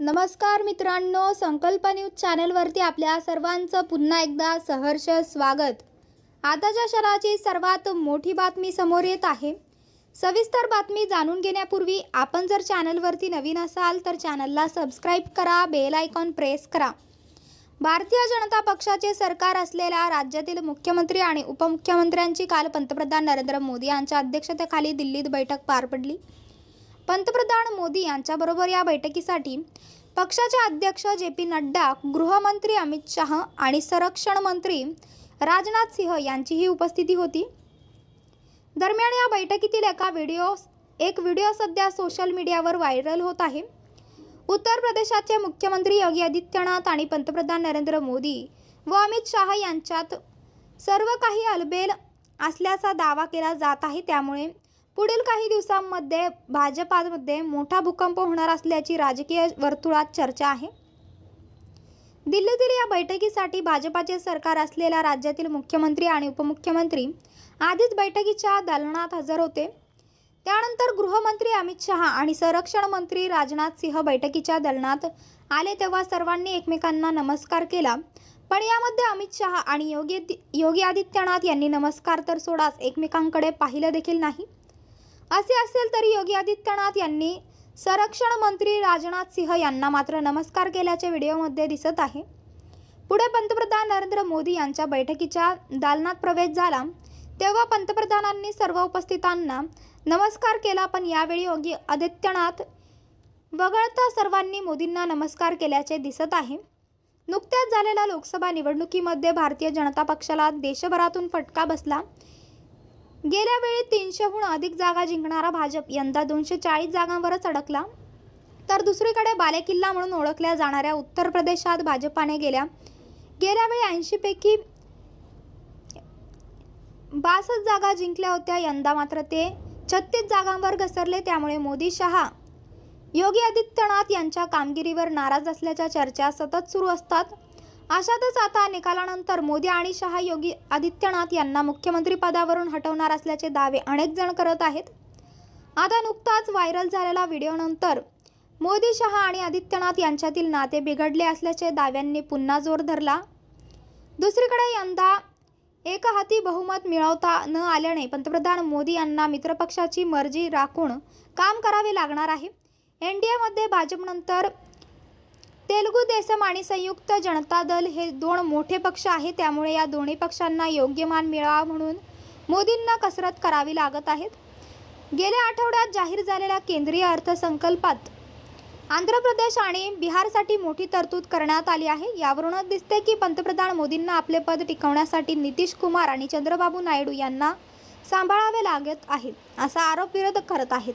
नमस्कार मित्रांनो संकल्प न्यूज चॅनलवरती आपल्या सर्वांचं पुन्हा एकदा सहर्ष स्वागत. आताच्या शहराची सर्वात मोठी बातमी समोर येत आहे. सविस्तर बातमी जाणून घेण्यापूर्वी आपण जर चॅनलवरती नवीन असाल तर चॅनलला सबस्क्राईब करा बेल आयकॉन प्रेस करा. भारतीय जनता पक्षाचे सरकार असलेल्या राज्यातील मुख्यमंत्री आणि उपमुख्यमंत्र्यांची काल पंतप्रधान नरेंद्र मोदी यांच्या अध्यक्षतेखाली दिल्लीत बैठक पार पडली. पंतप्रधान मोदी यांच्याबरोबर या बैठकीसाठी पक्षाचे अध्यक्ष जे पी नड्डा गृहमंत्री अमित शहा आणि संरक्षण मंत्री राजनाथ सिंह यांचीही उपस्थिती होती. दरम्यान या बैठकीतील एका व्हिडिओ एक व्हिडिओ सध्या सोशल मीडियावर व्हायरल होत आहे. उत्तर प्रदेशाचे मुख्यमंत्री योगी आदित्यनाथ आणि पंतप्रधान नरेंद्र मोदी व अमित शहा यांच्यात सर्व काही अलबेल असल्याचा दावा केला जात आहे. त्यामुळे पुढील काही दिवसांमध्ये भाजपामध्ये मोठा भूकंप होणार असल्याची राजकीय वर्तुळात चर्चा आहे. दिल्लीतील या बैठकीसाठी भाजपाचे सरकार असलेल्या राज्यातील मुख्यमंत्री आणि उपमुख्यमंत्री आधीच बैठकीच्या दालनात हजर होते. त्यानंतर गृहमंत्री अमित शहा आणि संरक्षण मंत्री राजनाथ सिंह बैठकीच्या दलनात आले तेव्हा सर्वांनी एकमेकांना नमस्कार केला. पण यामध्ये अमित शहा आणि योगी योगी आदित्यनाथ यांनी नमस्कार तर सोडाच एकमेकांकडे पाहिलं देखील नाही. असे असेल तरी योगी आदित्यनाथ यांनी संरक्षण मंत्री राजनाथ सिंह यांना मात्र नमस्कार केल्याचे व्हिडिओमध्ये दिसत आहे. पुढे पंतप्रधान नरेंद्र मोदी यांच्या बैठकीच्या दालनात प्रवेश झाला. तेव्हा पंतप्रधानांनी सर्व उपस्थितांना नमस्कार केला पण यावेळी योगी आदित्यनाथ वगळता सर्वांनी मोदींना नमस्कार केल्याचे दिसत आहे. नुकत्याच झालेल्या लोकसभा निवडणुकीमध्ये भारतीय जनता पक्षाला देशभरातून फटका बसला. गेल्या वेळी तीनशेहून अधिक जागा जिंकणारा भाजप यंदा दोनशे चाळीस जागांवरच अडकला. तर दुसरीकडे बालेकिल्ला म्हणून ओळखल्या जाणाऱ्या उत्तर प्रदेशात भाजपाने गेल्या. गेल्या वेळी ऐंशीपैकी बासष्ट जागा जिंकल्या होत्या यंदा मात्र ते छत्तीस जागांवर घसरले. त्यामुळे मोदी शहा योगी आदित्यनाथ यांच्या कामगिरीवर नाराज असल्याच्या चर्चा सतत सुरू असतात. अशातच आता निकालानंतर मोदी आणि शहा योगी आदित्यनाथ यांना मुख्यमंत्री पदावरून हटवणार असल्याचे दावे अनेक जण करत आहेत. आता नुकताच व्हायरल झालेला व्हिडिओनंतर मोदी शहा आणि आदित्यनाथ यांच्यातील नाते बिघडले असल्याचे दाव्यांनी पुन्हा जोर धरला. दुसरीकडे यंदा एक हाती बहुमत मिळवता न आल्याने पंतप्रधान मोदी यांना मित्रपक्षाची मर्जी राखून काम करावे लागणार आहे. एन डी एमध्ये भाजपनंतर तेलुगू देसम आणि संयुक्त जनता दल हे दोन मोठे पक्ष आहेत. त्यामुळे या दोन्ही पक्षांना योग्य मान मिळावा म्हणून मोदींना कसरत करावी लागत आहेत. गेल्या आठवड्यात जाहीर झालेल्या केंद्रीय अर्थसंकल्पात आंध्र प्रदेश आणि बिहारसाठी मोठी तरतूद करण्यात आली आहे. यावरूनच दिसते की पंतप्रधान मोदींना आपले पद टिकवण्यासाठी नितीश कुमार आणि चंद्रबाबू नायडू यांना सांभाळावे लागत आहेत असा आरोप विरोधक करत आहेत.